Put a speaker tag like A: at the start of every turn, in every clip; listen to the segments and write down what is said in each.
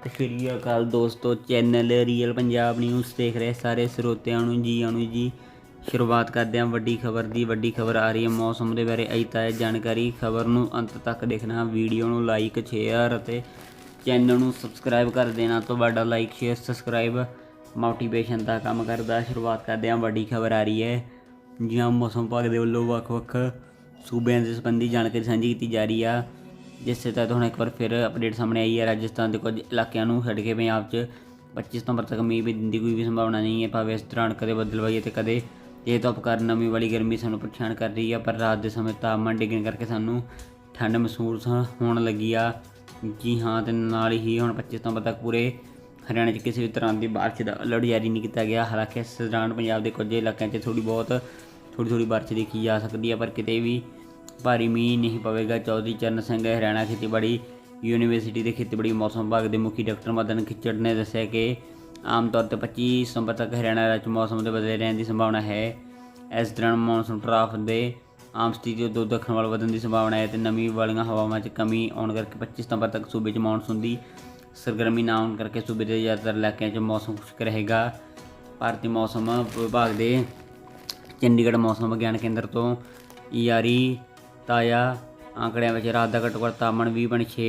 A: ਸਤਿ ਸ਼੍ਰੀ ਅਕਾਲ ਦੋਸਤੋ channel real Punjab news ਦੇਖ ਰਹੇ ਸਾਰੇ ਸਰੋਤਿਆਂ ਨੂੰ ਜੀ ਆਣੂ ਜੀ। ਸ਼ੁਰੂਆਤ ਕਰਦੇ ਹਾਂ ਵੱਡੀ ਖਬਰ ਦੀ। ਵੱਡੀ ਖਬਰ ਆ ਰਹੀ ਹੈ ਮੌਸਮ ਦੇ ਬਾਰੇ। ਅਜੇ ਤਾਜ਼ਾ ਜਾਣਕਾਰੀ ਖਬਰ ਨੂੰ ਅੰਤ ਤੱਕ ਦੇਖਣਾ ਵੀਡੀਓ ਨੂੰ ਲਾਈਕ ਸ਼ੇਅਰ ਅਤੇ ਚੈਨਲ ਨੂੰ ਸਬਸਕ੍ਰਾਈਬ ਕਰ ਦੇਣਾ ਤੁਹਾਡਾ ਲਾਈਕ ਸ਼ੇਅਰ ਸਬਸਕ੍ਰਾਈਬ ਮੋਟੀਵੇਸ਼ਨ ਦਾ ਕੰਮ ਕਰਦਾ ਸ਼ੁਰੂਆਤ ਕਰਦੇ ਹਾਂ। ਵੱਡੀ ਖਬਰ ਆ ਰਹੀ ਹੈ ਜਿਹਾਂ ਮੌਸਮ ਵਿਭਾਗ ਦੇ ਵੱਲੋਂ ਵੱਖ-ਵੱਖ ਸੂਬਿਆਂ ਦੇ ਸੰਬੰਧੀ ਜਾਣਕਾਰੀ ਸਾਂਝੀ ਕੀਤੀ ਜਾ ਰਹੀ ਆ। ਜਿਸ ਤਹਿਤ ਹੁਣ ਇੱਕ ਵਾਰ ਫਿਰ ਅਪਡੇਟ ਸਾਹਮਣੇ ਆਈ ਹੈ, ਰਾਜਸਥਾਨ ਦੇ ਕੁਝ ਇਲਾਕਿਆਂ ਨੂੰ ਛੱਡ ਕੇ ਪੰਜਾਬ 'ਚ 25 ਸਤੰਬਰ ਤੱਕ ਮੀਂਹ ਵੀ ਦੀ ਕੋਈ ਵੀ ਸੰਭਾਵਨਾ ਨਹੀਂ ਹੈ, ਭਾਵੇਂ ਇਸ ਦੌਰਾਨ ਕਦੇ ਬੱਦਲਵਾਈ ਅਤੇ ਕਦੇ ਤੇਜ਼ ਧੁੱਪ ਕਾਰਨ ਨਮੀ ਵਾਲੀ ਗਰਮੀ ਸਾਨੂੰ ਪਰੇਸ਼ਾਨ ਕਰ ਰਹੀ ਆ ਪਰ ਰਾਤ ਦੇ ਸਮੇਂ ਤਾਪਮਾਨ ਡਿੱਗਣ ਕਰਕੇ ਸਾਨੂੰ ਠੰਡ ਮਹਿਸੂਸ ਹੋਣ ਲੱਗੀ ਆ। ਜੀ ਹਾਂ, ਤੇ ਨਾਲ ਹੀ ਹੁਣ 25 ਸਤੰਬਰ ਤੱਕ ਪੂਰੇ ਹਰਿਆਣਾ 'ਚ ਕਿਸੇ ਵੀ ਤਰ੍ਹਾਂ ਦੀ ਬਾਰਿਸ਼ ਦਾ ਅਲਰਟ ਜਾਰੀ ਨਹੀਂ ਕੀਤਾ ਗਿਆ। ਹਾਲਾਂਕਿ ਇਸ ਦੌਰਾਨ ਪੰਜਾਬ ਦੇ ਕੁਝ ਇਲਾਕਿਆਂ 'ਚ ਥੋੜੀ ਬਹੁਤ ਥੋੜੀ ਥੋੜੀ ਬਾਰਿਸ਼ ਦੇਖੀ ਜਾ ਸਕਦੀ ਹੈ, ਪਰ ਕਿਤੇ ਵੀ ਭਾਰੀ ਮੀਂਹ ਨਹੀਂ ਪਵੇਗਾ। ਚੌਧਰੀ ਚਰਨ ਸਿੰਘ ਹਰਿਆਣਾ ਖੇਤੀਬਾੜੀ ਯੂਨੀਵਰਸਿਟੀ ਦੇ ਖੇਤੀਬਾੜੀ ਮੌਸਮ ਵਿਭਾਗ ਦੇ ਮੁਖੀ ਡਾਕਟਰ ਮਦਨ ਖਿੱਚੜ ਨੇ ਦੱਸਿਆ ਕਿ ਆਮ ਤੌਰ ਤੇ 25 ਸਤੰਬਰ ਤੱਕ ਹਰਿਆਣਾ ਰਾਜ 'ਚ ਮੌਸਮ ਦੇ ਬਦਲੇ ਰਹਿਣ ਦੀ ਸੰਭਾਵਨਾ ਹੈ। ਇਸ ਦੌਰਾਨ ਮੌਨਸੂਨ ਟਰਾਫ ਦੇ ਆਮ ਸਥਿਤੀ ਤੋਂ ਦੱਖਣ ਵੱਲ ਵਧਣ ਦੀ ਸੰਭਾਵਨਾ ਹੈ ਤੇ ਨਮੀ ਵਾਲੀਆਂ ਹਵਾਵਾਂ 'ਚ ਕਮੀ ਆਉਣ ਕਰਕੇ 25 ਸਤੰਬਰ ਤੱਕ ਸੂਬੇ 'ਚ ਮੌਨਸੂਨ ਦੀ ਸਰਗਰਮੀ ਨਾ ਆਉਣ ਕਰਕੇ ਸੂਬੇ ਦੇ ਜ਼ਿਆਦਾਤਰ ਇਲਾਕਿਆਂ 'ਚ ਮੌਸਮ ਖੁਸ਼ਕ ਰਹੇਗਾ। ਭਾਰਤੀ ਮੌਸਮ ਵਿਭਾਗ ਦੇ ਚੰਡੀਗੜ੍ਹ ਮੌਸਮ ਵਿਗਿਆਨ ਕੇਂਦਰ ਤੋਂ ਜਾਰੀ ਤਾਜ਼ਾ ਆંકੜਿਆਂ ਵਿੱਚ ਰਾਤ ਦਾ ਘੱਟੋ ਘੱਟ ਤਾਪਮਾਨ 20.6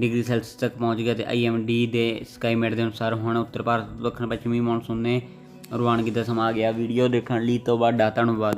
A: ਡਿਗਰੀ ਸੈਲਸੀਅਸ ਤੱਕ ਪਹੁੰਚ ਗਿਆ ਤੇ ਆਈਐਮਡੀ ਦੇ ਸਕਾਈਮੇਟ ਦੇ ਅਨੁਸਾਰ ਹੁਣ ਉੱਤਰ ਭਾਰਤ ਦੱਖਣ ਪੱਛਮੀ ਮੌਨਸੂਨ ਨੇ ਰਵਾਨਗੀ ਦਾ ਸਮਾਂ ਆ ਗਿਆ। ਵੀਡੀਓ ਦੇਖਣ ਲਈ ਤੋਂ ਵੱਡਾ ਧੰਨਵਾਦ।